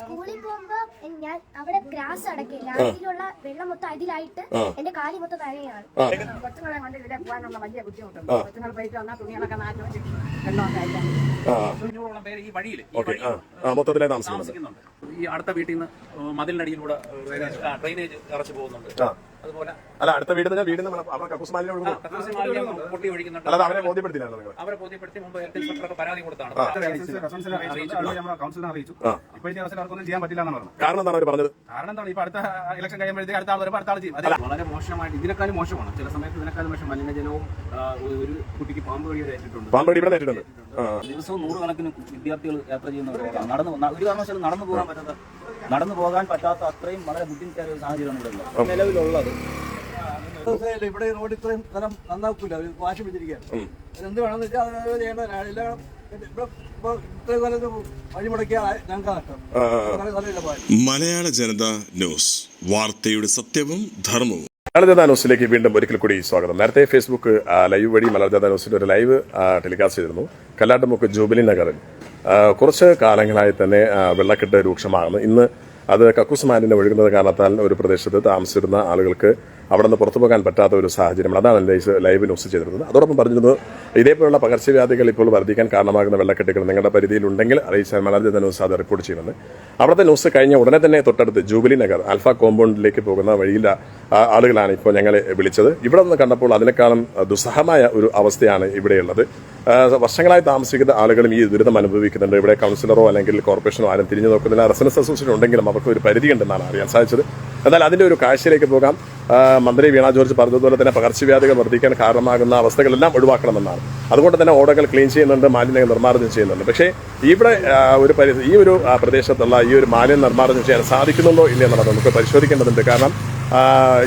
സ്കൂളിൽ പോകുമ്പോ ഞാൻ അവിടെ ഗ്രാസ് അടക്കില്ല അതിലുള്ള വെള്ളം മൊത്തം അതിലായിട്ട് എന്റെ കാലി മൊത്തം തഴയാണ്. കൊച്ചുങ്ങളെ കൊണ്ട് ഇവിടെ പോകാനുള്ള വലിയ ബുദ്ധിമുട്ടുണ്ട്. കൊച്ചുങ്ങൾ പോയിട്ട് വന്നാൽ തുണികളൊക്കെ വെച്ച് വെള്ളമൊക്കെ അയക്കാൻ പേര് ഈ വഴിയിൽ മൊത്തത്തിലേ താമസിക്കുന്നുണ്ട്. ഈ അടുത്ത വീട്ടിൽ നിന്ന് മതിലിനടിയിലൂടെ ഡ്രെയിനേജ് ഇറച്ചു പോകുന്നുണ്ട്. അല്ല അടുത്ത വീട് തന്നെ വീടിന് അവിടെ കക്കൂസ്മാലിനെ പൊട്ടി ഒഴിക്കുന്നുണ്ട്. അല്ലാതെ അവരെ ബോധ്യപ്പെടുത്തില്ലായിരുന്നു നിങ്ങൾ അവരെ ബോധ്യപ്പെടുത്തി മുമ്പ് ഹെൽത്ത് ഇൻസ്പെക്ടർക്ക് പരാതി കൊടുത്താണ്. അറിയിച്ചു. അവസരം അവർക്കൊന്നും ചെയ്യാൻ പറ്റില്ല എന്നാണ് പറഞ്ഞത്. കാരണം എന്താണ് അവർ പറഞ്ഞത്? കാരണം എന്താണ്? ഇപ്പൊ അടുത്ത ഇലക്ഷൻ കഴിയുമ്പോഴത്തേക്ക് അടുത്ത ആൾ വരുമ്പോൾ അടുത്ത ആൾ ചെയ്യും. വളരെ മോശമായിട്ട് ഇതിനേക്കാളും മോശമാണ്. ചില സമയത്ത് ഇതിനേക്കാളും മോശം. മലിനജലവും ഒരു- കുട്ടിക്ക് പാമ്പ് കടിയുടെ ഏറ്റിട്ടുണ്ട്. ഇവിടെ ആ. ദിവസവും നൂറുകണക്കിന് വിദ്യാർത്ഥികൾ യാത്ര ചെയ്യുന്ന ഒരു നടന്നു ഒരു കാരണവശാലും നടന്നു പോകാൻ പറ്റാത്ത നടന്നു പോകാൻ പറ്റാത്ത അത്രയും വളരെ ബുദ്ധിമുട്ടേറിയ ഒരു സാഹചര്യമാണ് ഇവിടെ നിലവിലുള്ളത്. ഇവിടെ റോഡ് ഇത്രയും സ്ഥലം നന്നാക്കൂല. അവർ വാശി പിടിച്ചിരിക്കുകയാണ്. എന്ത് വേണമെന്ന് വെച്ചാൽ അത് ചെയ്യേണ്ടതാണ് എല്ലാം മലയാള ജനത ന്യൂസ്. വാർത്തയുടെ സത്യവും ധർമ്മവും. മലർജാത ന്യൂസിലേക്ക് വീണ്ടും ഒരിക്കൽ കൂടി സ്വാഗതം. നേരത്തെ ഫേസ്ബുക്ക് ലൈവ് വഴി മലയാള ജനതാ ന്യൂസിന്റെ ഒരു ലൈവ് ടെലികാസ്റ്റ് ചെയ്തിരുന്നു. കല്ലാട്ടുമുക്ക് ജൂബിലി നഗറിൽ. കുറച്ച് കാലങ്ങളായി തന്നെ വെള്ളക്കെട്ട് രൂക്ഷമാകുന്നു. ഇന്ന് അത് കക്കൂസ് മാലിന്യം ഒഴുകുന്നത് കാരണത്താൽ ഒരു പ്രദേശത്ത് താമസിച്ചിരുന്ന ആളുകൾക്ക് അവിടെ നിന്ന് പുറത്തു പോകാൻ പറ്റാത്ത ഒരു സാഹചര്യമാണ് അതാണ് ലൈവ് ലൈവ് ന്യൂസ് ചെയ്തിരുന്നത്. അതോടൊപ്പം പറഞ്ഞിരുന്നത് ഇതേപോലുള്ള പകർച്ചവ്യാധികൾ ഇപ്പോൾ വർദ്ധിക്കാൻ കാരണമാകുന്ന വെള്ളക്കെട്ടുകൾ നിങ്ങളുടെ പരിധിയിലുണ്ടെങ്കിൽ അറിയിച്ചാൽ മലർജി ന്യൂസ് അത് റിപ്പോർട്ട് ചെയ്യുമെന്ന് അവിടുത്തെ ന്യൂസ് കഴിഞ്ഞ ഉടനെ തന്നെ തൊട്ടടുത്ത് ജൂബിലി നഗർ ആൽഫ കോമ്പൗണ്ടിലേക്ക് പോകുന്ന വഴിയിലെ ആളുകളാണ് ഇപ്പോൾ ഞങ്ങളെ വിളിച്ചത്. ഇവിടെ നിന്ന് കണ്ടപ്പോൾ അതിനേക്കാളും ദുസ്സഹമായ ഒരു അവസ്ഥയാണ് ഇവിടെയുള്ളത്. വർഷങ്ങളായി താമസിക്കുന്ന ആളുകളും ഈ ദുരിതം അനുഭവിക്കുന്നുണ്ട്. ഇവിടെ കൗൺസിലറോ അല്ലെങ്കിൽ കോർപ്പറേഷനോ ആരും തിരിഞ്ഞു നോക്കുന്നില്ല. റെസിഡൻസ് അസോസിയേഷൻ ഉണ്ടെങ്കിലും അവർക്ക് ഒരു പരിധിയുണ്ടെന്നാണ് അറിയാൻ സാധിച്ചത്. എന്നാൽ അതിന്റെ ഒരു കാഴ്ചയിലേക്ക് പോകാം. മന്ത്രി വീണ ജോർജ് പറഞ്ഞതുപോലെ തന്നെ പകർച്ചവ്യാധികൾ വർദ്ധിക്കാൻ കാരണമാകുന്ന അവസ്ഥകളെല്ലാം ഒഴിവാക്കണമെന്നാണ്. അതുകൊണ്ട് തന്നെ ഓടകൾ ക്ലീൻ ചെയ്യുന്നുണ്ട് മാലിന്യങ്ങൾ നിർമ്മാർജനം ചെയ്യുന്നുണ്ട്. പക്ഷേ ഇവിടെ ഒരു പരി ഈ ഒരു പ്രദേശത്തുള്ള ഈ ഒരു മാലിന്യം നിർമ്മാർജനം ചെയ്യാൻ സാധിക്കുന്നുണ്ടോ ഇല്ലയെന്നുള്ളത് നമുക്ക് പരിശോധിക്കേണ്ടതുണ്ട്. കാരണം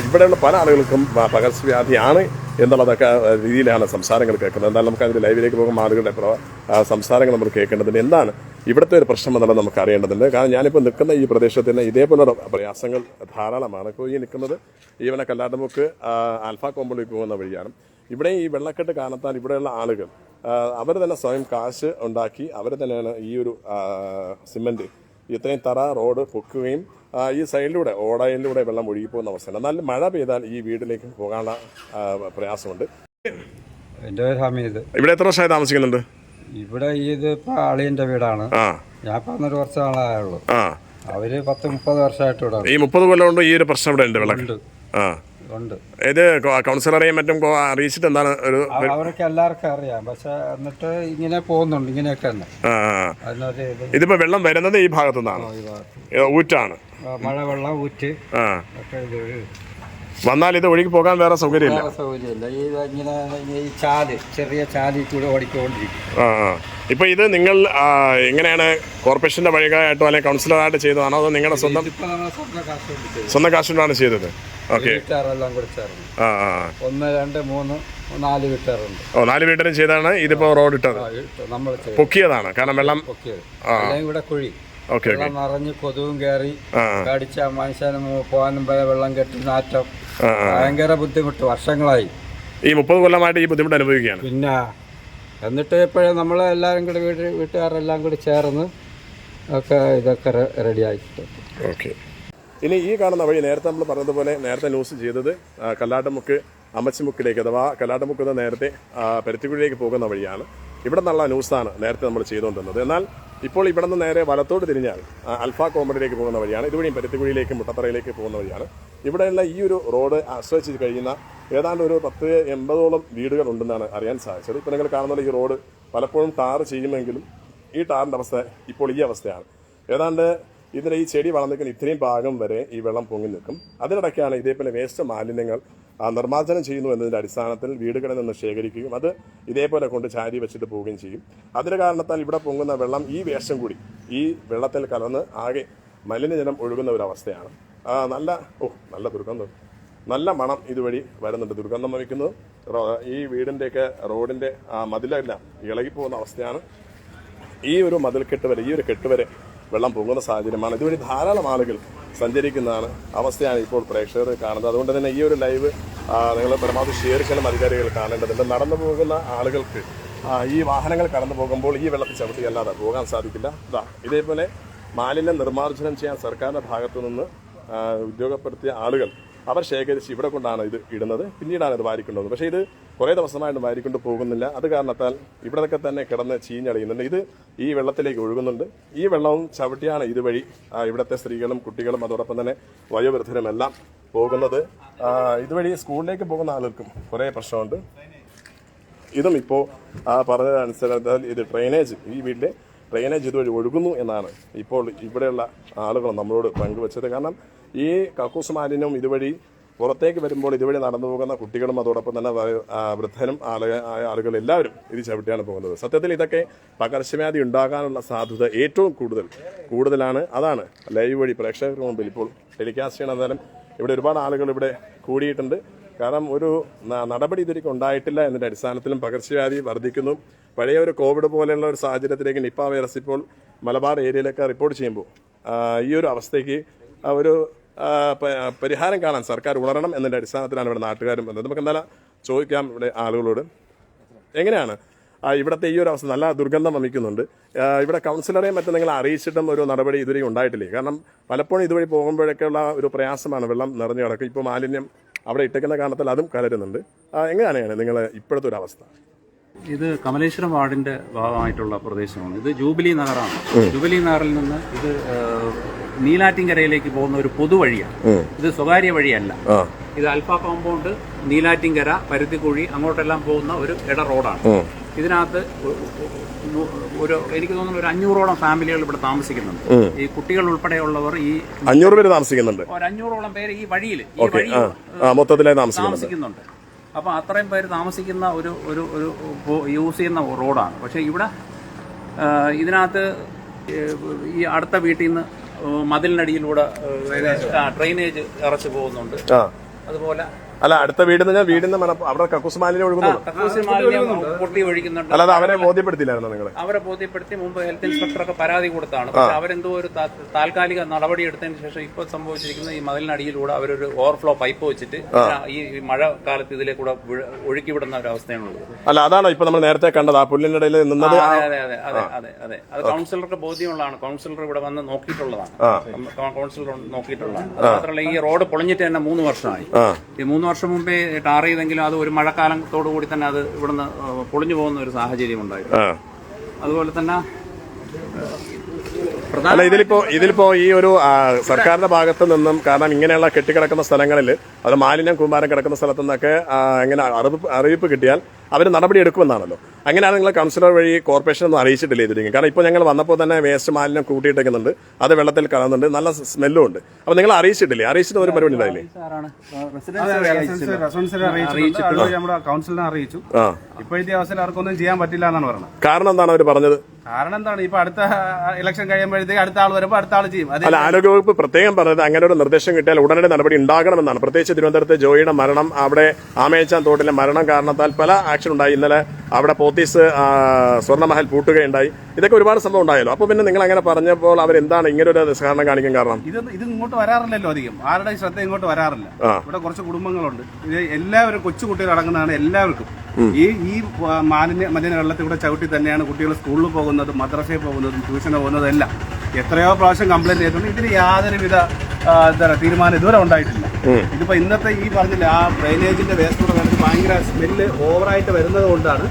ഇവിടെയുള്ള പല ആളുകൾക്കും പകർച്ചവ്യാധിയാണ് എന്നുള്ളതൊക്കെ രീതിയിലാണ് സംസാരങ്ങൾ കേൾക്കുന്നത്. എന്നാൽ നമുക്ക് അതിന്റെ ലൈവിലേക്ക് പോകുമ്പോൾ ആളുകളുടെ സംസാരങ്ങൾ നമ്മൾ കേൾക്കേണ്ടതിന് എന്താണ് ഇവിടുത്തെ ഒരു പ്രശ്നം എന്നുള്ളത് നമുക്ക് അറിയേണ്ടതുണ്ട്. കാരണം ഞാനിപ്പോൾ നിൽക്കുന്ന ഈ പ്രദേശത്തിന് ഇതേപോലുള്ള പ്രയാസങ്ങൾ ധാരാളമാണ്. ഈ നിൽക്കുന്നത് ഈവനെ കല്ലാട്ടുമുക്ക് ആൽഫ കോമ്പളി പോകുന്ന വഴിയാണ്. ഇവിടെ ഈ വെള്ളക്കെട്ട് കാരണത്താൽ ഇവിടെയുള്ള ആളുകൾ അവർ തന്നെ സ്വയം കാശ് ഉണ്ടാക്കി അവർ തന്നെയാണ് ഈ ഒരു സിമെന്റ് ഇത്രയും തറ റോഡ് പൊക്കുകയും ഈ സൈഡിലൂടെ ഓടയിലൂടെ വെള്ളം ഒഴുകിപ്പോകുന്ന അവസ്ഥയാണ്. എന്നാൽ മഴ പെയ്താൽ ഈ വീട്ടിലേക്ക് പോകാനുള്ള പ്രയാസമുണ്ട്. എന്റെ പേര് ഹമീദ്. ഇവിടെ എത്ര വർഷമായി താമസിക്കുന്നുണ്ട്? ഇവിടെ ഇത് അളിയന്റെ വീടാണ്. ഞാൻ പറഞ്ഞൊരു കുറച്ച് നാളായുള്ളൂ അവർ പത്ത് മുപ്പത് വർഷമായിട്ട് ഇവിടെ ഈ മുപ്പത് കൊല്ലം കൊണ്ട് ഈ ഒരു പ്രശ്നം ഇവിടെ ഉണ്ട് വെള്ളക്കെട്ട് ആ. ഉണ്ട്. ഇത് കൗൺസിലറെയും മറ്റും അറിയിച്ചിട്ട് എന്താണ് ഒരു അവരൊക്കെ എല്ലാവർക്കും അറിയാം. പക്ഷെ എന്നിട്ട് ഇങ്ങനെ പോകുന്നുണ്ട്. ഇങ്ങനെയൊക്കെ തന്നെ. ഇതിപ്പോ വെള്ളം വരുന്നത് ഈ ഭാഗത്തു. നിന്നാണ് ഊറ്റാണ്. ആ, മഴ വെള്ളം ഊറ്റ്. ഒക്കെ ഇത് വന്നാൽ ഇത് ഒഴുകി പോകാൻ വേറെ സൗകര്യമില്ല. സൗകര്യമില്ല. ഈ ഇങ്ങനെ ഈ ചാൽ ചെറിയ ചാലിൽ കൂടെ ഓടിക്കൊണ്ടിരിക്കും. ഇപ്പൊ ഇത് നിങ്ങൾ എങ്ങനെയാണ് കോർപ്പറേഷന്റെ വഴികായിട്ടോ അല്ലെങ്കിൽ കൗൺസിലറായിട്ട് ചെയ്തതാണോ? അതോ നിങ്ങളുടെ സ്വന്തം സ്വന്തം കാശുകൊണ്ടാണ് ചെയ്തത്? വീട്ടുകാരെല്ലാം കൂടെ ചേർന്ന്. ആ ആ. ഒന്ന് രണ്ട് മൂന്ന് നാല് വീട്ടുകാരുണ്ട്. ഓ നാല് വീട്ടിലും ചെയ്താണ് ഇതിപ്പോ റോഡ് ഇട്ടത്. നമ്മൾ പൊക്കിയതാണ്. കാരണം വെള്ളം പൊക്കിയത്. എല്ലാം ഇവിടെ കുഴി. ഓക്കെ വെള്ളം നിറഞ്ഞ് കൊതുകും കയറി കടിച്ച മനുഷ്യനും പോകാനും വരെ വെള്ളം കെട്ടി നാറ്റം. ഭയങ്കര ബുദ്ധിമുട്ട്. വർഷങ്ങളായി. ഈ മുപ്പത് കൊല്ലമായിട്ട് ഈ ബുദ്ധിമുട്ട് അനുഭവിക്കുകയാണ്. പിന്നെ എന്നിട്ട് ഇപ്പോഴും നമ്മൾ എല്ലാവരും കൂടി വീട്ട് വീട്ടുകാരെല്ലാം കൂടി ചേർന്ന് ഒക്കെ ഇതൊക്കെ റെഡിയായിട്ടുണ്ട് ഓക്കെ ഇനി ഈ കാണുന്ന വഴി നേരത്തെ നമ്മൾ പറഞ്ഞതുപോലെ നേരത്തെ ന്യൂസ് ചെയ്തത് കല്ലാട്ടമുക്ക് അമ്മച്ചിമുക്കിലേക്ക് അഥവാ കല്ലാട്ടുമുക്ക് നേരത്തെ പരുത്തിക്കുഴിയിലേക്ക് പോകുന്ന വഴിയാണ്. ഇവിടെ നിന്നുള്ള ന്യൂസാണ് നേരത്തെ നമ്മൾ ചെയ്തുകൊണ്ടിരുന്നത്. എന്നാൽ ഇപ്പോൾ ഇവിടെ നിന്ന് നേരെ വലത്തോട്ട് തിരിഞ്ഞാൽ അൽഫ കോമഡിലേക്ക് പോകുന്ന വഴിയാണ്. ഇതുവഴിയും പരുത്തിക്കുഴിയിലേക്ക് മുട്ടത്തറയിലേക്ക് പോകുന്ന വഴിയാണ്. ഇവിടെയുള്ള ഈ ഒരു റോഡ് ആശ്രയിച്ച് കഴിയുന്ന ഏതാണ്ട് ഒരു പത്ത് എൺപതോളം വീടുകൾ ഉണ്ടെന്നാണ് അറിയാൻ സാധിച്ചത്. ഇപ്പോൾ നിങ്ങൾ കാണുന്ന ഈ റോഡ് പലപ്പോഴും ടാർ ചെയ്യുമെങ്കിലും ഈ ടാറിന്റെ അവസ്ഥ ഇപ്പോൾ ഈ അവസ്ഥയാണ്. ഏതാണ്ട് ഇതിന് ഈ ചെടി വളർന്നിരിക്കുന്ന ഇത്രയും ഭാഗം വരെ ഈ വെള്ളം പൊങ്ങി നിൽക്കും. അതിനിടയ്ക്കാണ് ഇതേപോലെ വേസ്റ്റ് മാലിന്യങ്ങൾ നിർമ്മാർജനം ചെയ്യുന്നു എന്നതിന്റെ അടിസ്ഥാനത്തിൽ വീടുകളിൽ നിന്ന് ശേഖരിക്കുകയും അത് ഇതേപോലെ കൊണ്ട് ചാരി വെച്ചിട്ട് പോവുകയും ചെയ്യും. അതിന് കാരണത്താൽ ഇവിടെ പൊങ്ങുന്ന വെള്ളം ഈ വേഷം കൂടി ഈ വെള്ളത്തിൽ കലർന്ന് ആകെ മലിനജലം ഒഴുകുന്ന ഒരു അവസ്ഥയാണ്. നല്ല ഓ നല്ല ദുർഗന്ധം. നല്ല മണം ഇതുവഴി വരുന്നുണ്ട്. ദുർഗന്ധം വഹിക്കുന്നത് ഈ വീടിന്റെയൊക്കെ റോഡിന്റെ മതിലെല്ലാം ഇളകിപ്പോകുന്ന അവസ്ഥയാണ്. ഈ ഒരു മതിൽക്കെട്ട് വരെ ഈ ഒരു കെട്ട് വരെ വെള്ളം പൊങ്ങുന്ന സാഹചര്യമാണ്. ഇതുവഴി ധാരാളം ആളുകൾ സഞ്ചരിക്കുന്നതാണ് അവസ്ഥയാണ് ഇപ്പോൾ പ്രേക്ഷകർ കാണുന്നത്. അതുകൊണ്ട് തന്നെ ഈ ഒരു ലൈവ് നിങ്ങൾ പരമാവധി ഷെയർ ചെയ്യണം അധികാരികൾ കാണേണ്ടതുണ്ട്. നടന്നു പോകുന്ന ആളുകൾക്ക് ഈ വാഹനങ്ങൾ കടന്നു പോകുമ്പോൾ ഈ വെള്ളത്തിൽ ചവിട്ടി അല്ലാതെ പോകാൻ സാധിക്കില്ല. ഇതാ ഇതേപോലെ മാലിന്യം നിർമ്മാർജനം ചെയ്യാൻ സർക്കാരിന്റെ ഭാഗത്തു നിന്ന് ഉദ്യോഗപ്പെടുത്തിയ ആളുകൾ അവർ ശേഖരിച്ച് ഇവിടെ കൊണ്ടാണ് ഇത് ഇടുന്നത്. പിന്നീടാണ് ഇത് വാരിക്കൊണ്ടുവന്നത് പക്ഷേ ഇത് കുറേ ദിവസമായിട്ട് വാരിക്കൊണ്ട് പോകുന്നില്ല. അത് കാരണത്താൽ ഇവിടെയൊക്കെ തന്നെ കിടന്ന് ചീഞ്ഞളിയുന്നുണ്ട്. ഇത് ഈ വെള്ളത്തിലേക്ക് ഒഴുകുന്നുണ്ട്. ഈ വെള്ളവും ചവിട്ടിയാണ് ഇതുവഴി ഇവിടുത്തെ സ്ത്രീകളും കുട്ടികളും അതോടൊപ്പം തന്നെ വയോവൃദ്ധരും എല്ലാം പോകുന്നത് ഇതുവഴി സ്കൂളിലേക്ക് പോകുന്ന ആളുകൾക്കും കുറേ പ്രശ്നമുണ്ട്. ഇതും ഇപ്പോൾ പറഞ്ഞതനുസരിച്ചാൽ ഇത് ഡ്രെയിനേജ് ഈ വീട്ടിലെ ഡ്രെയിനേജ് ഇതുവഴി ഒഴുകുന്നു എന്നാണ് ഇപ്പോൾ ഇവിടെയുള്ള ആളുകൾ നമ്മളോട് പങ്കുവച്ചത്. കാരണം ഈ കക്കൂസ് മാലിന്യം ഇതുവഴി പുറത്തേക്ക് വരുമ്പോൾ ഇതുവഴി നടന്നു പോകുന്ന കുട്ടികളും അതോടൊപ്പം തന്നെ വൃദ്ധനും ആളുക ആളുകൾ എല്ലാവരും ഇത് ചവിട്ടിയാണ് പോകുന്നത്. സത്യത്തിൽ ഇതൊക്കെ പകർച്ചവ്യാധി ഉണ്ടാകാനുള്ള സാധ്യത ഏറ്റവും കൂടുതൽ കൂടുതലാണ്. അതാണ് ലൈവ് വഴി പ്രേക്ഷകർക്ക് മുമ്പിൽ ഇപ്പോൾ ടെലികാസ്റ്റ് ചെയ്യണ നേരം ഇവിടെ ഒരുപാട് ആളുകൾ ഇവിടെ കൂടിയിട്ടുണ്ട്. കാരണം ഒരു നടപടി ഇതുവരെയ്ക്കും ഉണ്ടായിട്ടില്ല എന്നതിന്റെ അടിസ്ഥാനത്തിലും പകർച്ചവ്യാധി വർദ്ധിക്കുന്നു. പഴയ ഒരു കോവിഡ് പോലെയുള്ള ഒരു സാഹചര്യത്തിലേക്ക് നിപ്പ വൈറസ് ഇപ്പോൾ മലബാർ ഏരിയയിലൊക്കെ റിപ്പോർട്ട് ചെയ്യുമ്പോൾ ഈ ഒരു അവസ്ഥയ്ക്ക് ഒരു പരിഹാരം കാണാൻ സർക്കാർ ഉണരണം എന്നതിന്റെ അടിസ്ഥാനത്തിലാണ് ഇവിടെ നാട്ടുകാരും വന്നത്. നമുക്ക് എന്തായാലും ചോദിക്കാം ഇവിടെ ആളുകളോട്. എങ്ങനെയാണ്? ഇവിടുത്തെ ഈ ഒരു അവസ്ഥ നല്ല ദുർഗന്ധം വമിക്കുന്നുണ്ട്. ഇവിടെ കൗൺസിലറെയും മറ്റും നിങ്ങൾ അറിയിച്ചിട്ടും ഒരു നടപടി ഇതുവരെ ഉണ്ടായിട്ടില്ലേ? കാരണം പലപ്പോഴും ഇതുവഴി പോകുമ്പോഴൊക്കെയുള്ള ഒരു പ്രയാസമാണ് വെള്ളം നിറഞ്ഞു കിടക്കുക ഇപ്പോൾ മാലിന്യം അവിടെ ഇട്ടേക്കുന്ന കാരണത്തിൽ അതും കലരുന്നുണ്ട്. എങ്ങനെയാണ് നിങ്ങൾ ഇപ്പോഴത്തെ ഒരു അവസ്ഥ? ഇത് കമലേശ്വരം വാർഡിന്റെ ഭാഗമായിട്ടുള്ള പ്രദേശമാണ്. ഇത് ജൂബിലി നഗറാണ്. ജൂബിലി നഗറിൽ നിന്ന് ഇത് നീലാറ്റിൻകരയിലേക്ക് പോകുന്ന ഒരു പൊതുവഴിയാണ് ഇത് സ്വകാര്യ വഴിയല്ല. ഇത് അൽഫ കോമ്പൗണ്ട് നീലാറ്റിൻകര പരുത്തിക്കുഴി അങ്ങോട്ടെല്ലാം പോകുന്ന ഒരു ഇട റോഡാണ്. ഇതിനകത്ത് ഒരു എനിക്ക് തോന്നുന്നു ഒരു അഞ്ഞൂറോളം ഫാമിലികൾ ഇവിടെ താമസിക്കുന്നുണ്ട്. ഈ കുട്ടികൾ ഉൾപ്പെടെയുള്ളവർ ഈ അഞ്ഞൂറ് പേര് താമസിക്കുന്നുണ്ട്. ഒരു അഞ്ഞൂറോളം പേര് ഈ വഴിയിൽ മൊത്തത്തിലായി താമസിക്കുന്നുണ്ട്. താമസിക്കുന്നുണ്ട് അപ്പൊ അത്രയും പേര് താമസിക്കുന്ന ഒരു ഒരു ഒരു യൂസ് ചെയ്യുന്ന റോഡാണ്. പക്ഷേ ഇവിടെ ഇതിനകത്ത് ഈ അടുത്ത വീട്ടിൽ നിന്ന് മതിലിനടിയിലൂടെ ഡ്രെയിനേജ് ഇറച്ചു പോകുന്നുണ്ട്. അതുപോലെ അല്ല അടുത്ത വീട് ഞാൻ വീടിന്റെ മന- അവിടെ കക്കൂസ് മാലിന്യം ഒഴുകുന്നുണ്ട് കക്കൂസ് മാലിന്യം പൊട്ടി ഒഴിക്കുന്നുണ്ട് അല്ലാതെ അവരെ ബോധ്യപ്പെടുത്തില്ലായിരുന്നു നിങ്ങൾ അവരെ ബോധ്യപ്പെടുത്തി മുമ്പ് ഹെൽത്ത് ഇൻസ്പെക്ടറൊക്കെ പരാതി കൊടുത്താണ്. പക്ഷെ അവരെന്തോ ഒരു താൽക്കാലിക നടപടി എടുത്തതിന് ശേഷം ഇപ്പോൾ സംഭവിച്ചിരിക്കുന്ന ഈ മതിലിനടിയിലൂടെ അവരൊരു ഓവർഫ്ലോ പൈപ്പ് വെച്ചിട്ട് ഈ മഴക്കാലത്ത് മഴ കാലത്ത് ഇതിലെ കൂടെ ഒഴുക്കി വിടുന്ന ഒരു അവസ്ഥയാണുള്ളത്. അല്ല അതാണോ ഇപ്പൊ നമ്മൾ നേരത്തെ കണ്ടത്? ആ പുല്ലിന്റെ ഇടയിൽ നിന്നത് അതെ അതെ അതെ അതെ അതെ അതെ. കൗൺസിലർക്ക് ബോധ്യമുള്ളതാണ്. കൗൺസിലർ ഇവിടെ വന്ന് നോക്കിയിട്ടുള്ളതാണ്. കൗൺസിലർ നോക്കിയിട്ടുള്ളതാണ്. മാത്രമല്ല ഈ റോഡ് പൊളിഞ്ഞിട്ട് തന്നെ മൂന്ന് വർഷമായി. ഈ മൂന്ന് വർഷം മുമ്പേ ടാർ ചെയ്തെങ്കിലും അത് ഒരു മഴക്കാലത്തോടു കൂടി തന്നെ അത് ഇവിടുന്ന് പൊളിഞ്ഞു പോകുന്ന ഒരു സാഹചര്യം ഉണ്ടായിരുന്നു. അതുപോലെ തന്നെ അല്ല ഇതിലിപ്പോ ഇതിലിപ്പോ ഈ ഒരു സർക്കാരിന്റെ ഭാഗത്ത് നിന്നും കാരണം ഇങ്ങനെയുള്ള കെട്ടിക്കിടക്കുന്ന സ്ഥലങ്ങളിൽ അത് മാലിന്യം കൂമ്പാരം കിടക്കുന്ന സ്ഥലത്തു നിന്നൊക്കെ എങ്ങനെ അറിയിപ്പ് അറിയിപ്പ് കിട്ടിയാൽ അവർ നടപടി എടുക്കുമെന്നാണല്ലോ. അങ്ങനെയാണ് നിങ്ങൾ കൗൺസിലർ വഴി കോർപ്പറേഷൻ ഒന്നും അറിയിച്ചിട്ടില്ല ഇതിരിക്കും കാരണം ഇപ്പോൾ ഞങ്ങൾ വന്നപ്പോൾ തന്നെ വേസ്റ്റ് മാലിന്യം കൂട്ടിയിട്ടേക്കുന്നുണ്ട്. അത് വെള്ളത്തിൽ കലർന്നുണ്ട്. നല്ല സ്മെല്ലും ഉണ്ട്. അപ്പോൾ നിങ്ങൾ അറിയിച്ചിട്ടില്ലേ? അറിയിച്ചിട്ട് ഒരു പരിപാടി ഉണ്ടായില്ലേ? കൗൺസിലിനെ അറിയിച്ചു. ആ. ഇപ്പോഴത്തെ അവസ്ഥയിൽ അവർക്കൊന്നും ചെയ്യാൻ പറ്റില്ല എന്നാണ് പറഞ്ഞത്. കാരണം എന്താണ് അവർ പറഞ്ഞത്? കാരണം എന്താണ്? ഇപ്പൊ അടുത്ത ഇലക്ഷൻ കഴിയുമ്പോഴത്തേക്ക് അടുത്ത ആൾ വരുമ്പോൾ അടുത്ത ആൾ ചെയ്യും. അല്ല ആരോഗ്യവകുപ്പ് പ്രത്യേകം പറഞ്ഞത് അങ്ങനെ ഒരു നിർദ്ദേശം കിട്ടിയാൽ ഉടനടി നടപടി ഉണ്ടാകണമെന്നാണ്. പ്രത്യേകിച്ച് തിരുവനന്തപുരത്തെ ജോയിയുടെ മരണം അവിടെ ആമേച്ചാൻ തോട്ടിലെ മരണം കാരണത്താൽ പല ആക്ഷൻ ഉണ്ടായി. ഇന്നലെ അവിടെ പോത്തീസ് സ്വർണമഹൽ പൂട്ടുകയുണ്ടായി. ഇതൊക്കെ ഒരുപാട് സംഭവം ഉണ്ടായല്ലോ. അപ്പൊ പിന്നെ നിങ്ങൾ അങ്ങനെ പറഞ്ഞപ്പോൾ അവരെന്താണ് ഇങ്ങനെ ഒരു നിസ്കാരണം കാണിക്കാൻ കാരണം? ഇത് ഇത് ഇങ്ങോട്ട് വരാറില്ലല്ലോ അധികം. ആരുടെ ശ്രദ്ധ ഇങ്ങോട്ട് വരാറില്ല. ഇവിടെ കുറച്ച് കുടുംബങ്ങളുണ്ട്. ഇത് എല്ലാവരും കൊച്ചു കുട്ടികൾ അടങ്ങുന്നതാണ് എല്ലാവർക്കും. ഈ ഈ മാലിന്യ മലിന വെള്ളത്തിൽ കൂടെ ചവിട്ടി തന്നെയാണ് കുട്ടികൾ സ്കൂളിൽ പോകുന്നതും മദ്രസയിൽ പോകുന്നതും ട്യൂഷന് പോകുന്നതും എല്ലാം എത്രയോ പ്രാവശ്യം കംപ്ലൈന്റ് ചെയ്തിട്ടുണ്ട്. ഇതിന് യാതൊരുവിധ വിധ എന്താ പറയുക തീരുമാനം ഇതുവരെ ഉണ്ടായിട്ടില്ല. ഇതിപ്പോ ഇന്നത്തെ ഈ പറഞ്ഞില്ല ആ ഡ്രെയിനേജിന്റെ വേസ്റ്റ് കൂടെ വരുന്നത് ഭയങ്കര സ്മെല്ല് ഓവറായിട്ട് വരുന്നത് കൊണ്ടാണ്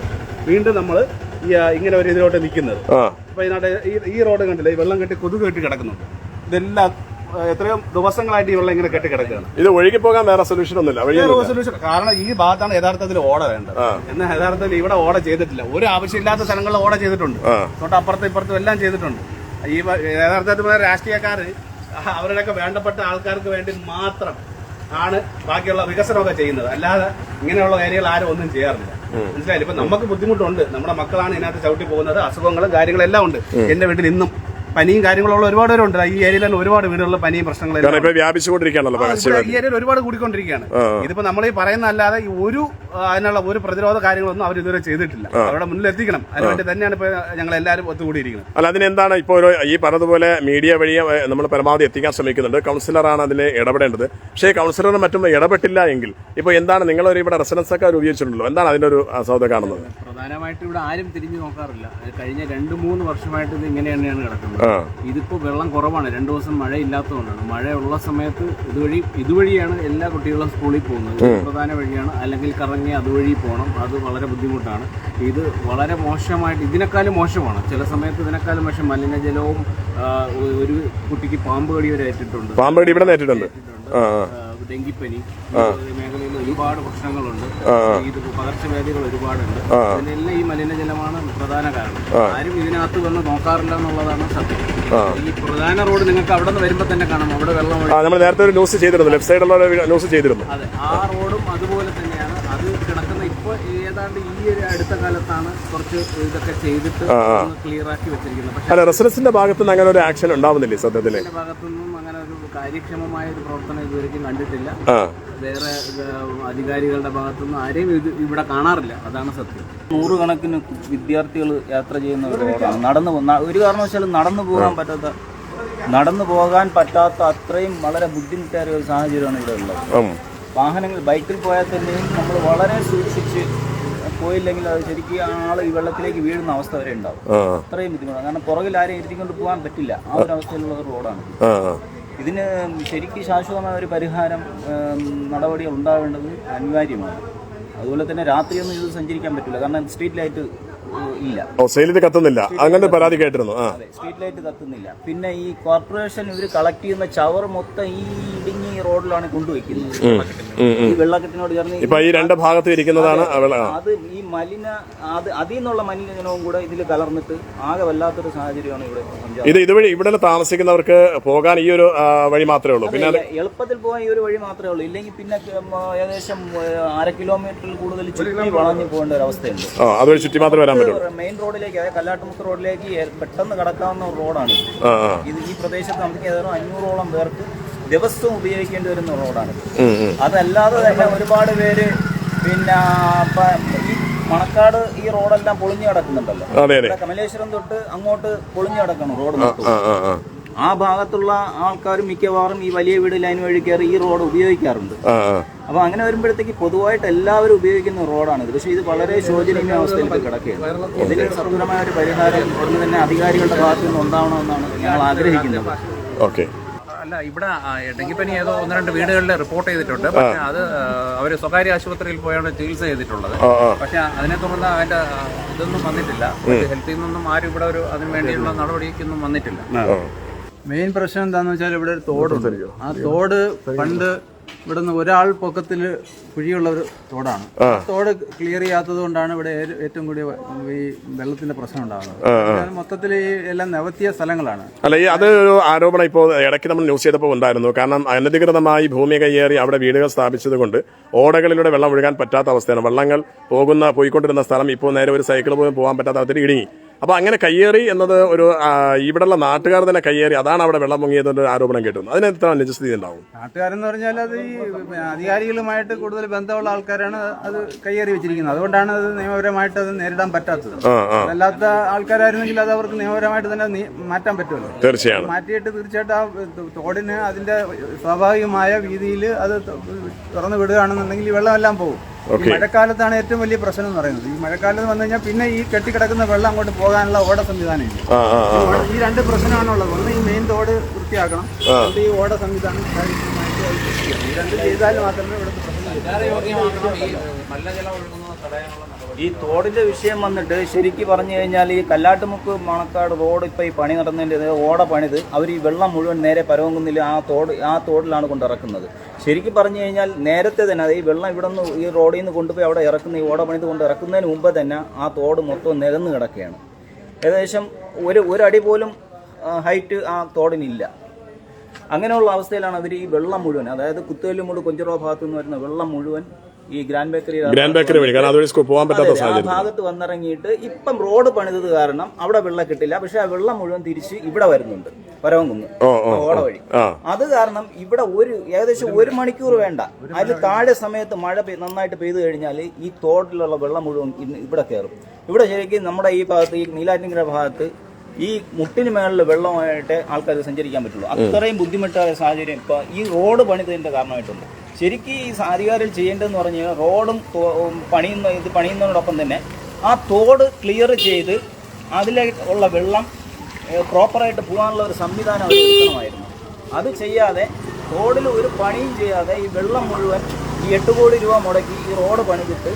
വീണ്ടും നമ്മൾ ഈ ഇങ്ങനെ ഒരു ഇതിലോട്ട് നിൽക്കുന്നത്. അപ്പൊ ഇതിനകത്ത് ഈ റോഡ് കണ്ടില്ല ഈ വെള്ളം കെട്ടി കൊതുക് കെട്ടി കിടക്കുന്നുണ്ട്. ഇതെല്ലാം എത്രയും ദിവസങ്ങളായിട്ട് ഈ വെള്ളം ഇങ്ങനെ കെട്ടി കിടക്കുകയാണ്. ഇത് ഒഴുകി പോകാൻ വേറെ സൊല്യൂഷൻ ഒന്നുമില്ല സൊല്യൂഷൻ കാരണം ഈ ഭാഗത്താണ് യഥാർത്ഥത്തിൽ ഓട വേണ്ടത്. എന്നാൽ യഥാർത്ഥത്തിൽ ഇവിടെ ഓട ചെയ്തിട്ടില്ല. ഒരു ആവശ്യമില്ലാത്ത സ്ഥലങ്ങളിൽ ഓട ചെയ്തിട്ടുണ്ട്. തൊട്ടപ്പുറത്തും ഇപ്പുറത്തും എല്ലാം ചെയ്തിട്ടുണ്ട്. ഈ യഥാർത്ഥത്തിൽ രാഷ്ട്രീയക്കാർ അവരുടെയൊക്കെ വേണ്ടപ്പെട്ട ആൾക്കാർക്ക് വേണ്ടി മാത്രം ആണ് ബാക്കിയുള്ള വികസനമൊക്കെ ചെയ്യുന്നത്. അല്ലാതെ ഇങ്ങനെയുള്ള കാര്യങ്ങൾ ആരും ഒന്നും ചെയ്യാറില്ല. മനസ്സിലായില്ല? ഇപ്പൊ നമുക്ക് ബുദ്ധിമുട്ടുണ്ട്. നമ്മുടെ മക്കളാണ് ഇതിനകത്ത് ചവിട്ടി പോകുന്നത്. അസുഖങ്ങളും കാര്യങ്ങളും എല്ലാം ഉണ്ട്. എന്റെ വീട്ടിൽ ഇന്നും പനിയും കാര്യങ്ങളുള്ള ഒരുപാട് പേരുണ്ട്. ഈ ഏരിയയിൽ തന്നെ ഒരുപാട് വീടുകളിൽ പനിയും പ്രശ്നങ്ങളും കാരണം ഇപ്പൊ വ്യാപിച്ചുകൊണ്ടിരിക്കുകയാണല്ലോ പകർച്ചവ്യാധി. ഈ ഏരിയയിൽ ഒരുപാട് കൂടിക്കൊണ്ടിരിക്കുകയാണ്. ഇതിപ്പോ നമ്മൾ ഈ പറയുന്ന അല്ലാതെ ഈ ഒരു അതിനുള്ള ഒരു പ്രതിരോധ കാര്യങ്ങളൊന്നും അവർ ഇതുവരെ ചെയ്തിട്ടില്ല. അവരുടെ മുന്നിൽ എത്തിക്കണം. അതിനുവേണ്ടി തന്നെയാണ് ഇപ്പൊ ഞങ്ങൾ എല്ലാവരും ഒത്തുകൂടിയിരിക്കുന്നത്. അല്ല അതിനെന്താണ് ഇപ്പോൾ ഒരു ഈ പറഞ്ഞതുപോലെ മീഡിയ വഴി നമ്മൾ പരമാവധി എത്തിക്കാൻ ശ്രമിക്കുന്നുണ്ട്. കൗൺസിലറാണ് അതിൽ ഇടപെടേണ്ടത്. പക്ഷേ കൗൺസിലറും മറ്റും ഇടപെട്ടില്ല എങ്കിൽ ഇപ്പോൾ എന്താണ് നിങ്ങളൊരു ഇവിടെ റെസിഡൻസ് ഒക്കെ ഉപയോഗിച്ചിട്ടുണ്ടല്ലോ. എന്താണ് അതിന്റെ ഒരു അസാധ്യത കാണുന്നത്? പ്രധാനമായിട്ട് ഇവിടെ ആരും തിരിഞ്ഞു നോക്കാറില്ല. കഴിഞ്ഞ രണ്ട് മൂന്ന് വർഷമായിട്ട് ഇത് ഇങ്ങനെ തന്നെയാണ് കിടക്കുന്നത്. ഇതിപ്പോ വെള്ളം കുറവാണ്. രണ്ടു ദിവസം മഴ ഇല്ലാത്തതുകൊണ്ടാണ്. മഴ ഉള്ള സമയത്ത് ഇതുവഴി ഇതുവഴിയാണ് എല്ലാ കുട്ടികളും സ്കൂളിൽ പോകുന്നത്. പ്രധാന വഴിയാണ്. അല്ലെങ്കിൽ കറങ്ങി അതുവഴി പോകണം. അത് വളരെ ബുദ്ധിമുട്ടാണ്. ഇത് വളരെ മോശമായിട്ട് ഇതിനേക്കാളും മോശമാണ്. ചില സമയത്ത് ഇതിനേക്കാളും മോശം. മലിനജലവും ഒരു കുട്ടിക്ക് പാമ്പ് കടി വരെ ഏറ്റിട്ടുണ്ട്. കടി ഇവിടെ. ആ, ഡെങ്കിപ്പനി മേഖലയിൽ ഒരുപാട് പ്രശ്നങ്ങളുണ്ട്. ഇത് പകർച്ചവ്യാധികൾ ഒരുപാടുണ്ട്. അതിനെല്ലാം ഈ മലിനജലമാണ് പ്രധാന കാരണം. ആരും ഇതിനകത്ത് വന്ന് നോക്കാറില്ല എന്നുള്ളതാണ് സത്യം ഈ പ്രധാന റോഡ് നിങ്ങൾക്ക് അവിടെ നിന്ന് വരുമ്പോൾ തന്നെ കാണാം. അവിടെ വെള്ളം നമ്മൾ നേരത്തെ ഒരു ന്യൂസ് ചെയ്തിരുന്നു. ലെഫ്റ്റ് സൈഡുള്ള ഒരു ന്യൂസ് ചെയ്തിരുന്നു. അതെ ആ റോഡും അതുപോലെ തന്നെയാണ്. അത് കിടക്കുന്ന ഇപ്പൊ ഏതാണ്ട് ഈ ഒരു അടുത്ത കാലത്താണ് കുറച്ച് ഇതൊക്കെ ചെയ്തിട്ട് ക്ലിയർ ആക്കി വെച്ചിരിക്കുന്നത്. പക്ഷേ അല്ല റെസിഡൻസിന്റെ ഭാഗത്തുനിന്ന് അങ്ങനെ ഒരു ആക്ഷൻ ഉണ്ടാവുന്നില്ലേ സത്യത്തിൽ ഭാഗത്തുനിന്നും കാര്യക്ഷമമായ ഒരു പ്രവർത്തനം ഇതുവരെയും കണ്ടിട്ടില്ല. വേറെ അധികാരികളുടെ ഭാഗത്തുനിന്ന് ആരെയും ഇത് ഇവിടെ കാണാറില്ല. അതാണ് സത്യം. നൂറുകണക്കിന് വിദ്യാർത്ഥികൾ യാത്ര ചെയ്യുന്ന ഒരു റോഡാണ് നടന്നു ഒരു കാരണവശാലും നടന്നു പോകാൻ പറ്റാത്ത നടന്നു പോകാൻ പറ്റാത്ത അത്രയും വളരെ ബുദ്ധിമുട്ടേറിയ ഒരു സാഹചര്യമാണ് ഇവിടെ ഉള്ളത്. വാഹനങ്ങൾ ബൈക്കിൽ പോയാൽ തന്നെയും നമ്മൾ വളരെ സൂക്ഷിച്ച് പോയില്ലെങ്കിൽ അത് ശരിക്കും ആ ആൾ ഈ വെള്ളത്തിലേക്ക് വീഴുന്ന അവസ്ഥ വരെ ഉണ്ടാവും. അത്രയും ബുദ്ധിമുട്ടാണ്. കാരണം പുറകിൽ ആരെയും ഇരുത്തിക്കൊണ്ട് പോകാൻ പറ്റില്ല. ആ ഒരു അവസ്ഥയിലുള്ള റോഡാണ്. ഇതിന് ശരിക്കും ശാശ്വതമായ ഒരു പരിഹാരം നടപടികൾ ഉണ്ടാവേണ്ടത് അനിവാര്യമാണ്. അതുപോലെ തന്നെ രാത്രിയൊന്നും ഇത് സഞ്ചരിക്കാൻ പറ്റില്ല. കാരണം സ്ട്രീറ്റ് ലൈറ്റ് ഇല്ല. കത്തുന്നില്ല. അങ്ങനെ പരാതി കേട്ടിരുന്നു. സ്ട്രീറ്റ് ലൈറ്റ് കത്തുന്നില്ല. പിന്നെ ഈ കോർപ്പറേഷൻ ഇവർ കളക്ട് ചെയ്യുന്ന ചവർ മൊത്തം ഈ ഇടുങ്ങി റോഡിലാണ് കൊണ്ടുവയ്ക്കുന്നത്. ഈ വെള്ളക്കെട്ടിനോട് ചേർന്ന് ഈ- ഇപ്പൊ ഈ രണ്ട് ഭാഗത്ത് ഇരിക്കുന്നതാണ്. അത് ഈ മലിന അത് അതിൽ നിന്നുള്ള മലിനജനവും കൂടെ ഇതിൽ കലർന്നിട്ട് ആകെ വല്ലാത്തൊരു സാഹചര്യമാണ് ഇവിടെ സംജാതം. ഇത് ഇതുവഴി ഇവിടെ താമസിക്കുന്നവർക്ക് പോകാൻ ഈ ഒരു വഴി മാത്രമേ ഉള്ളൂ പിന്നെ എളുപ്പത്തിൽ പോകാൻ ഈ ഒരു വഴി മാത്രമേ ഉള്ളൂ ഇല്ലെങ്കിൽ പിന്നെ ഏകദേശം അര കിലോമീറ്ററിൽ കൂടുതൽ ചുറ്റി വളഞ്ഞു പോകേണ്ട ഒരു അവസ്ഥയുണ്ട് ആ അതുവഴി ചുറ്റി മാത്രമേ വരാൻ പറ്റുള്ളൂ മെയിൻ റോഡിലേക്ക് അതായത് കല്ലാട്ടുമുക്ക് റോഡിലേക്ക് പെട്ടെന്ന് കടക്കാവുന്ന ഒരു റോഡാണ് ഇത്. ഈ പ്രദേശത്ത് നമുക്ക് ഏതാണ്ട് അഞ്ഞൂറോളം പേർക്ക് ദിവസവും ഉപയോഗിക്കേണ്ടി വരുന്ന റോഡാണ്. അതല്ലാതെ തന്നെ ഒരുപാട് പേര് പിന്നെ ഈ മണക്കാട് ഈ റോഡെല്ലാം പൊളിഞ്ഞു കിടക്കുന്നുണ്ടല്ലോ. കമലേശ്വരം തൊട്ട് അങ്ങോട്ട് പൊളിഞ്ഞു കിടക്കണം റോഡ് ആ ഭാഗത്തുള്ള ആൾക്കാരും മിക്കവാറും ഈ വലിയ വീട് ലൈൻ വഴി കയറി ഈ റോഡ് ഉപയോഗിക്കാറുണ്ട്. അപ്പൊ അങ്ങനെ വരുമ്പോഴത്തേക്ക് പൊതുവായിട്ട് എല്ലാവരും ഉപയോഗിക്കുന്ന റോഡാണ് ഇത്. പക്ഷേ ഇത് വളരെ ശോചനീയ അവസ്ഥയിലേക്ക് കിടക്കുകയാണ്. ഇതിന് സത്വരമായ ഒരു പരിഹാരം ഉടനെ തന്നെ അധികാരികളുടെ ഭാഗത്തു നിന്ന് ഉണ്ടാവണമെന്നാണ് ഞങ്ങൾ ആഗ്രഹിക്കുന്നത്. ഓക്കെ. അല്ല ഇവിടെ ഡെങ്കിപ്പനി ഏതോ ഒന്ന് രണ്ട് വീടുകളിൽ റിപ്പോർട്ട് ചെയ്തിട്ടുണ്ട്. പക്ഷേ അത് അവർ സ്വകാര്യ ആശുപത്രിയിൽ പോയാണ് ചികിത്സ ചെയ്തിട്ടുള്ളത്. പക്ഷെ അതിനെ തുടർന്ന് അതിന്റെ ഇതൊന്നും വന്നിട്ടില്ല. ഹെൽത്തിൽ നിന്നും ആരും ഇവിടെ ഒരു അതിന് വേണ്ടിയുള്ള നടപടിക്കൊന്നും വന്നിട്ടില്ല. മെയിൻ പ്രശ്നം എന്താണെന്ന് വെച്ചാൽ ഇവിടെ ഒരു തോടുണ്ട്. ആ തോട് പണ്ട് ഇവിടുന്ന് ഒരാൾ പൊക്കത്തിൽ കുഴിയുള്ള ഒരു തോടാണ്. തോട് ക്ലിയർ ചെയ്യാത്തത് കൊണ്ടാണ് ഇവിടെ ഏറ്റവും കൂടിയ ഈ വെള്ളത്തിന്റെ പ്രശ്നം ഉണ്ടാകുന്നത്. മൊത്തത്തിൽ ഈ എല്ലാം നിവത്തിയ സ്ഥലങ്ങളാണ്. അല്ല ഈ അത് ഒരു ആരോപണം ഇപ്പോൾ ഇടയ്ക്ക് നമ്മൾ ന്യൂസ് ചെയ്തപ്പോൾ ഉണ്ടായിരുന്നു. കാരണം അനധികൃതമായി ഭൂമി കയ്യേറി അവിടെ വീടുകൾ സ്ഥാപിച്ചത് കൊണ്ട് ഓടകളിലൂടെ വെള്ളം ഒഴുകാൻ പറ്റാത്ത അവസ്ഥയാണ്. വെള്ളങ്ങൾ പോകുന്ന പോയിക്കൊണ്ടിരുന്ന സ്ഥലം ഇപ്പോൾ നേരെ ഒരു സൈക്കിൾ പോലും പോകാൻ പറ്റാത്ത അവസ്ഥയിൽ ഇടുങ്ങി. അപ്പൊ അങ്ങനെ കയ്യേറി എന്നത് ഒരു ഇവിടെയുള്ള നാട്ടുകാർ തന്നെ കയ്യേറി അതാണ് അവിടെ വെള്ളം മുങ്ങിയത് ആരോപണം കേട്ടിരുന്നു അതിന് എത്ര നിജസ്ഥിതി ഉണ്ടാവും? നാട്ടുകാരെന്ന് പറഞ്ഞാൽ അത് ഈ അധികാരികളുമായിട്ട് കൂടുതൽ ബന്ധമുള്ള ആൾക്കാരാണ് അത് കയ്യേറി വെച്ചിരിക്കുന്നത്. അതുകൊണ്ടാണ് അത് നിയമപരമായിട്ട് അത് നേരിടാൻ പറ്റാത്തത്. അല്ലാത്ത ആൾക്കാരായിരുന്നെങ്കിൽ അത് അവർക്ക് നിയമപരമായിട്ട് തന്നെ മാറ്റാൻ പറ്റുമല്ലോ. തീർച്ചയായും മാറ്റിയിട്ട് തീർച്ചയായിട്ടും ആ തോടിന് അതിന്റെ സ്വാഭാവികമായ രീതിയിൽ അത് തുറന്നു വിടുകയാണെന്നുണ്ടെങ്കിൽ ഈ വെള്ളമെല്ലാം പോകും. മഴക്കാലത്താണ് ഏറ്റവും വലിയ പ്രശ്നം എന്ന് പറയുന്നത്. ഈ മഴക്കാലത്ത് വന്നു കഴിഞ്ഞാൽ പിന്നെ ഈ കെട്ടിക്കിടക്കുന്ന വെള്ളം അങ്ങോട്ട് പോകാനുള്ള ഓട സംവിധാനം ഈ രണ്ട് പ്രശ്നമാണുള്ളത്. ഒന്ന് ഈ മെയിൻ തോട് വൃത്തിയാക്കണം. ഈ ഓട സംവിധാനം. ഈ രണ്ട് ചെയ്താൽ മാത്രമേ ഇവിടുത്തെ പ്രശ്നം ഈ തോടിന്റെ വിഷയം വന്നിട്ട് ശരിക്കും പറഞ്ഞു കഴിഞ്ഞാൽ ഈ കല്ലാട്ടുമുക്ക് മണക്കാട് റോഡ് ഇപ്പൊ ഈ പണി നടന്നതിന്റെ ഓട പണിത് അവർ ഈ വെള്ളം മുഴുവൻ നേരെ പരവങ്കുന്നിൽ ആ തോട് ആ തോടിലാണ് കൊണ്ട് ഇറക്കുന്നത്. ശരിക്കും പറഞ്ഞു കഴിഞ്ഞാൽ നേരത്തെ തന്നെ ഈ വെള്ളം ഇവിടെ നിന്ന് ഈ റോഡിൽ നിന്ന് കൊണ്ടുപോയി അവിടെ ഇറക്കുന്ന ഈ ഓട പണിത് കൊണ്ട് ഇറക്കുന്നതിന് മുമ്പ് തന്നെ ആ തോട് മൊത്തം നികന്ന് കിടക്കുകയാണ്. ഏകദേശം ഒരു ഒരടി പോലും ഹൈറ്റ് ആ തോടിനില്ല. അങ്ങനെയുള്ള അവസ്ഥയിലാണ് അവർ ഈ വെള്ളം മുഴുവൻ അതായത് കുത്തുകല്ലുമൂട് കൊഞ്ചറോ ഭാഗത്തു നിന്ന് വരുന്ന വെള്ളം മുഴുവൻ ഈ ഗ്രാൻഡ് ബേക്കറി ഗ്രാൻഡ് ബേക്കറി വഴി കാരണം അതുവഴി പോകാൻ പറ്റാത്ത സാഹചര്യം ഭാഗത്ത് വന്നിറങ്ങിയിട്ട് ഇപ്പം റോഡ് പണിതത് കാരണം അവിടെ വെള്ളം കിട്ടില്ല. പക്ഷെ ആ വെള്ളം മുഴുവൻ തിരിച്ച് ഇവിടെ വരുന്നുണ്ട്. ഓ ഓട വഴി. അത് കാരണം ഇവിടെ ഒരു ഏകദേശം ഒരു മണിക്കൂർ വേണ്ട. അതിൽ താഴെ സമയത്ത് മഴ നന്നായിട്ട് പെയ്തു കഴിഞ്ഞാൽ ഈ തോട്ടിലുള്ള വെള്ളം മുഴുവൻ ഇവിടെ കയറും. ഇവിടെ ശരിക്കും നമ്മുടെ ഈ ഭാഗത്ത് ഈ നീലാറ്റിൻകര ഭാഗത്ത് ഈ മുട്ടിന് മേളിൽ വെള്ളമായിട്ട് ആൾക്കാർ സഞ്ചരിക്കാൻ പറ്റുള്ളൂ. അത്രയും ബുദ്ധിമുട്ടായ സാഹചര്യം ഇപ്പൊ ഈ റോഡ് പണിതതിന്റെ കാരണമായിട്ടുണ്ട്. ശരിക്കും ഈ സാരികാരിൽ ചെയ്യേണ്ടതെന്ന് പറഞ്ഞു കഴിഞ്ഞാൽ റോഡും പണിയുന്ന ഇത് പണിയുന്നതിനോടൊപ്പം തന്നെ ആ തോട് ക്ലിയർ ചെയ്ത് അതിലുള്ള വെള്ളം പ്രോപ്പറായിട്ട് പോകാനുള്ള ഒരു സംവിധാനം അവരുമായിരുന്നു അത് ചെയ്യാതെ റോഡിൽ ഒരു പണിയും ചെയ്യാതെ ഈ വെള്ളം മുഴുവൻ ഈ എട്ട് കോടി രൂപ മുടക്കി ഈ റോഡ് പണിതിട്ട്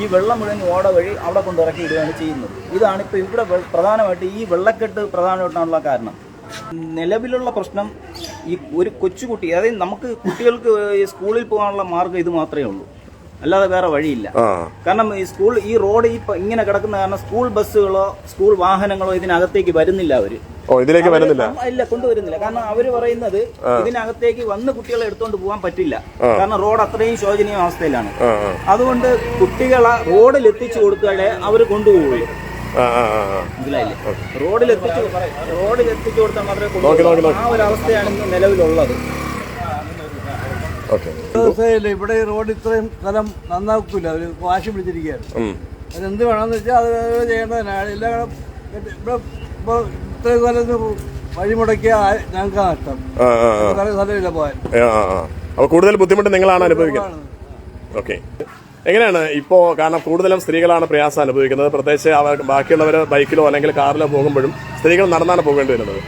ഈ വെള്ളം മുഴുവൻ ഓട വഴി അവിടെ കൊണ്ട് ഇറക്കി ഇടുകയാണ് ചെയ്യുന്നത്. ഇതാണ് ഇപ്പോൾ ഇവിടെ പ്രധാനമായിട്ട് ഈ വെള്ളക്കെട്ട് പ്രധാനമായിട്ടുള്ള കാരണം. നിലവിലുള്ള പ്രശ്നം ഈ ഒരു കൊച്ചുകുട്ടി അതായത് നമുക്ക് കുട്ടികൾക്ക് സ്കൂളിൽ പോകാനുള്ള മാർഗം ഇത് മാത്രമേ ഉള്ളൂ. അല്ലാതെ വേറെ വഴിയില്ല. കാരണം ഈ സ്കൂൾ ഈ റോഡ് ഈ ഇങ്ങനെ കിടക്കുന്ന കാരണം സ്കൂൾ ബസ്സുകളോ സ്കൂൾ വാഹനങ്ങളോ ഇതിനകത്തേക്ക് വരുന്നില്ല അവർ. ഓ ഇതിലേക്ക് വരുന്നില്ല? ഇല്ല കൊണ്ടുവരുന്നില്ല. കാരണം അവർ പറയുന്നത് ഇതിനകത്തേക്ക് വന്ന് കുട്ടികളെ എടുത്തോണ്ട് പോകാൻ പറ്റില്ല. കാരണം റോഡ് അത്രയും ശോചനീയ അവസ്ഥയിലാണ്. അതുകൊണ്ട് കുട്ടികളെ റോഡിൽ എത്തിച്ചു കൊടുത്താലേ അവർ ആ. മനസ്സിലായില്ലേ? റോഡിൽ എത്തിച്ചു റോഡിൽ എത്തിച്ചു കൊടുത്താൽ മാത്രമേ ആ ഒരു അവസ്ഥയാണ് ഇന്ന് നിലവിലുള്ളത്. ഓക്കെ. ഇവിടെ ഈ റോഡ് ഇത്രയും സ്ഥലം നന്നാക്കൂല അവർ വാശി പിടിച്ചിരിക്കുകയാണ്. അതെന്ത് വേണമെന്ന് വെച്ചാൽ അത് ചെയ്യേണ്ടതിനാണ് എല്ലാ ഇവിടെ ഇപ്പോൾ ഇത്രയും സ്ഥലത്ത് വഴി മുടക്കിയ ഞങ്ങൾക്ക് നഷ്ടം. സ്ഥലമില്ല പോകാൻ. ആ, ആ. കൂടുതൽ ബുദ്ധിമുട്ട് നിങ്ങളാണ് അനുഭവിക്കുന്നത് ഓക്കെ. എങ്ങനെയാണ് ഇപ്പോൾ കാരണം കൂടുതലും സ്ത്രീകളാണ് പ്രയാസം അനുഭവിക്കുന്നത്. പ്രത്യേകിച്ച് അവർ ബാക്കിയുള്ളവർ ബൈക്കിലോ അല്ലെങ്കിൽ കാറിലോ പോകുമ്പോഴും സ്ത്രീകൾ നടന്നാണ് പോകേണ്ടി വരുന്നത്.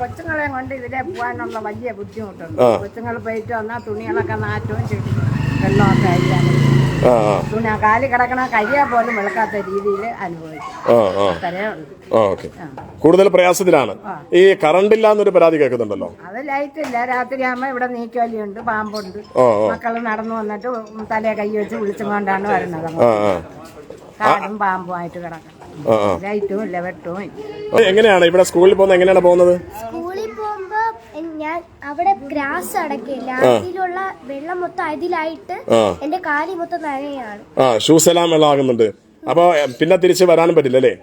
കൊച്ചുങ്ങളെ കൊണ്ട് ഇതിലെ പോകാനുള്ള വലിയ ബുദ്ധിമുട്ടുണ്ട്. കൊച്ചുങ്ങൾ പോയിട്ട് വന്നാൽ തുണികളൊക്കെ നാറ്റവും ചെടി വെള്ളമൊക്കെ കാലി കിടക്കണ കഴിയാൻ പോലും വെളുക്കാത്ത രീതിയിൽ അനുഭവിക്കും. കൂടുതൽ പ്രയാസത്തിലാണ്. ഈ കറണ്ട് ഇല്ല എന്നൊരു പരാതി കേൾക്കുന്നുണ്ടല്ലോ? അത് ലൈറ്റ് ഇല്ല രാത്രി ആകുമ്പോ ഇവിടെ നീക്കോലിയുണ്ട് പാമ്പുണ്ട്. മക്കൾ നടന്നു വന്നിട്ട് തലയെ കൈ വെച്ച് വിളിച്ചുകൊണ്ടാണ് വരുന്നത്. കാടും പാമ്പുമായിട്ട് കിടക്കണം. ലൈറ്റും ഇല്ല വെട്ടവും എങ്ങനെയാണ്? ഇവിടെ സ്കൂളിൽ പോകുന്നത് എങ്ങനെയാണ് പോകുന്നത്? ഞാൻ അവിടെ ഗ്രാസ് അടക്കില്ല അതിലുള്ള വെള്ളം മൊത്തം അതിലായിട്ട് എന്റെ കാലി മൊത്തം നനയാണ്. ആ ഷൂസ് എല്ലാം വെള്ളമാകുന്നുണ്ട്. അപ്പോൾ പിന്നെ തിരിച്ച് വരാനും പറ്റില്ല അല്ലേ?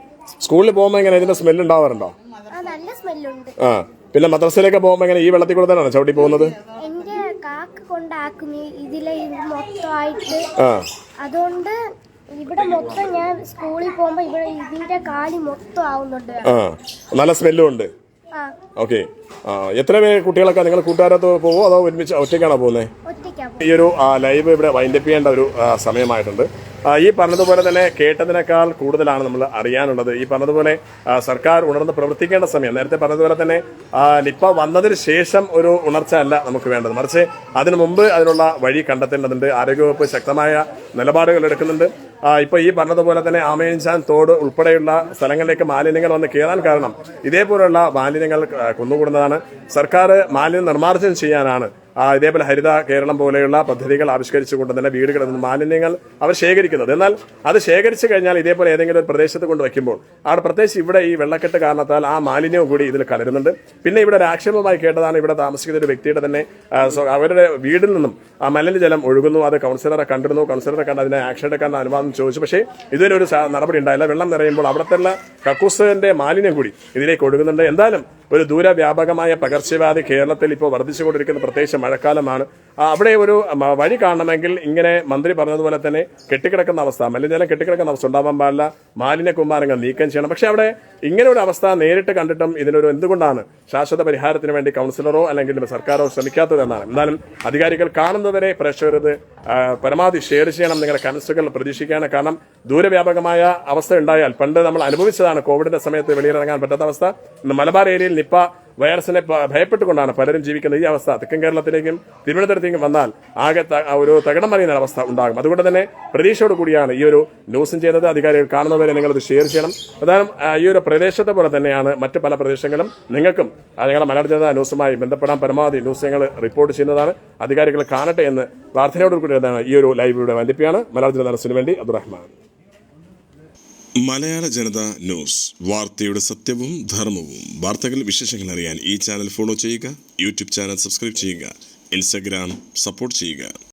സ്കൂളിൽ പോകുമ്പോൾ എങ്ങനെ ഇതിന്റെ സ്മെല്ല് ഉണ്ടാവാറുണ്ടോ? ആ നല്ല സ്മെല്ലുണ്ട് ആ പിന്നെ മദ്രസയിലേക്ക് പോകുമ്പോൾ എങ്ങനെ ഈ വെള്ളത്തിൽ കൂടെ തന്നെയാണ് ചവിട്ടി പോകുന്നത്? എന്റെ കാക്ക കൊണ്ടാക്കുന്നു ഇതിലെ ഇത് മൊത്തമായിട്ട്. ആ. അതുകൊണ്ട് ഇവിടെ മൊത്തം ഞാൻ സ്കൂളിൽ പോകുമ്പോ ഇവിടെ ഇതിന്റെ കാലി മൊത്തം ആവുന്നുണ്ട്. ആ നല്ല സ്മെല്ലും ഉണ്ട്. ഓക്കെ എത്ര പേര് കുട്ടികളൊക്കെ നിങ്ങൾ കൂട്ടുകാരത്ത് പോകുമോ അതോ ഒരുമിച്ച് ഒറ്റയ്ക്കാണോ പോകുന്നത്. ഈ ഒരു ലൈവ് ഇവിടെ വൈൻഡപ്പ് ചെയ്യേണ്ട ഒരു സമയമായിട്ടുണ്ട്. ഈ പറഞ്ഞതുപോലെ തന്നെ കേട്ടതിനേക്കാൾ കൂടുതലാണ് നമ്മൾ അറിയാനുള്ളത്. ഈ പറഞ്ഞതുപോലെ സർക്കാർ ഉണർന്ന് പ്രവർത്തിക്കേണ്ട സമയം. നേരത്തെ പറഞ്ഞതുപോലെ തന്നെ നിപ്പ വന്നതിന് ശേഷം ഒരു ഉണർച്ച അല്ല നമുക്ക് വേണ്ടത്. മറിച്ച് അതിനു മുമ്പ് അതിനുള്ള വഴി കണ്ടെത്തേണ്ടതുണ്ട്. ആരോഗ്യവകുപ്പ് ശക്തമായ നിലപാടുകൾ എടുക്കുന്നുണ്ട്. ഇപ്പൊ ഈ പറഞ്ഞതുപോലെ തന്നെ ആമയൻചാൻ തോട് ഉൾപ്പെടെയുള്ള സ്ഥലങ്ങളിലേക്ക് മാലിന്യങ്ങൾ വന്ന് കയറാൻ കാരണം ഇതേപോലുള്ള മാലിന്യങ്ങൾ കുന്നുകൂടുന്നതാണ്. സർക്കാർ മാലിന്യം നിർമ്മാർജനം ചെയ്യാനാണ് ഇതേപോലെ ഹരിത കേരളം പോലെയുള്ള പദ്ധതികൾ ആവിഷ്കരിച്ചുകൊണ്ട് തന്നെ വീടുകളിൽ നിന്ന് മാലിന്യങ്ങൾ അവർ ശേഖരിക്കുന്നത്. എന്നാൽ അത് ശേഖരിച്ചു കഴിഞ്ഞാൽ ഇതേപോലെ ഏതെങ്കിലും ഒരു പ്രദേശത്ത് കൊണ്ട് വയ്ക്കുമ്പോൾ അവിടെ പ്രത്യേകിച്ച് ഇവിടെ ഈ വെള്ളക്കെട്ട് കാരണത്താൽ ആ മാലിന്യവും കൂടി ഇതിൽ കലരുന്നുണ്ട്. പിന്നെ ഇവിടെ ഒരു ആക്ഷേപമായി കേട്ടതാണ് ഇവിടെ താമസിക്കുന്ന ഒരു വ്യക്തിയുടെ തന്നെ അവരുടെ വീടിൽ നിന്നും ആ മലിനജലം ഒഴുകുന്നു അത് കൗൺസിലറെ കണ്ടിരുന്നു കൗൺസിലറെ കണ്ട് അതിനെ ആക്ഷൻ എടുക്കാൻ അനുവാദം ചോദിച്ചു. പക്ഷേ ഇതുവരെ ഒരു നടപടി ഉണ്ടായില്ല. വെള്ളം നിറയുമ്പോൾ അവിടുത്തെ കക്കൂസിന്റെ മാലിന്യം കൂടി ഇതിലേക്ക് ഒഴുകുന്നുണ്ട്. എന്തായാലും ഒരു ദൂരവ്യാപകമായ പകർച്ചവ്യാധി കേരളത്തിൽ ഇപ്പോൾ വർദ്ധിച്ചുകൊണ്ടിരിക്കുന്ന പ്രത്യേകിച്ച് മഴക്കാലമാണ്. അവിടെ ഒരു വഴി കാണണമെങ്കിൽ ഇങ്ങനെ മന്ത്രി പറഞ്ഞതുപോലെ തന്നെ കെട്ടിക്കിടക്കുന്ന അവസ്ഥ മലിനജലം കെട്ടിക്കിടക്കുന്ന അവസ്ഥ ഉണ്ടാവാൻ പാടില്ല മാലിന്യ കുമാരങ്ങൾ നീക്കം ചെയ്യണം. പക്ഷെ അവിടെ ഇങ്ങനെ ഒരു അവസ്ഥ നേരിട്ട് കണ്ടിട്ടും ഇതിനൊരു എന്തുകൊണ്ടാണ് ശാശ്വത പരിഹാരത്തിന് വേണ്ടി കൗൺസിലറോ അല്ലെങ്കിൽ സർക്കാരോ ശ്രമിക്കാത്തത് എന്നാണ്. എന്നാലും അധികാരികൾ കാണുന്നവരെ പ്രേക്ഷകരുത് പരമാവധി ഷെയർ ചെയ്യണം നിങ്ങളുടെ കനസുകൾ പ്രതീക്ഷിക്കുകയാണ്. കാരണം ദൂരവ്യാപകമായ അവസ്ഥ ഉണ്ടായാൽ പണ്ട് നമ്മൾ അനുഭവിച്ചതാണ് കോവിഡിന്റെ സമയത്ത് വെളിയിലിറങ്ങാൻ പറ്റാത്ത അവസ്ഥ. മലബാർ ഏരിയയിൽ നിപ്പ വൈറസിനെ ഭയപ്പെട്ടുകൊണ്ടാണ് പലരും ജീവിക്കുന്നത് ഈ അവസ്ഥ. തെക്കൻ കേരളത്തിലേക്കും തിരുവനന്തപുരത്തേക്കും വന്നാൽ ആകെ ഒരു തകിടം മറിയുന്ന അവസ്ഥ ഉണ്ടാകും. അതുകൊണ്ട് തന്നെ പ്രതീക്ഷയോട് കൂടിയാണ് ഈ ഒരു ന്യൂസും ചെയ്യുന്നത്. അധികാരികൾ കാണുന്നവരെ നിങ്ങൾ ഇത് ഷെയർ ചെയ്യണം. പ്രധാനം ഈ ഒരു പ്രദേശത്തെ പോലെ തന്നെയാണ് മറ്റ് പല പ്രദേശങ്ങളും നിങ്ങൾക്കും ഞങ്ങളുടെ മലയാള ജനത ന്യൂസുമായി ബന്ധപ്പെടാൻ പരമാവധി ന്യൂസ് ഞങ്ങൾ റിപ്പോർട്ട് ചെയ്യുന്നതാണ്. അധികാരികൾ കാണട്ടെ എന്ന് പ്രാർത്ഥനയോട് കൂടിയാണ് ഈ ഒരു ലൈവിലൂടെ ഇവിടെ വന്ദിപ്പിയാണ് മലയാള ജനത ന്യൂസിന് വേണ്ടി അബ്ദുറഹ്മാൻ. മലയാള ജനത ന്യൂസ്. വാർത്തയുടെ സത്യവും ധർമ്മവും. വാർത്തകൾ വിശേഷങ്ങൾ അറിയാൻ ഈ ചാനൽ ഫോളോ ചെയ്യുക യൂട്യൂബ് ചാനൽ സബ്സ്ക്രൈബ് ചെയ്യുക ഇൻസ്റ്റഗ്രാം സപ്പോർട്ട് ചെയ്യുക.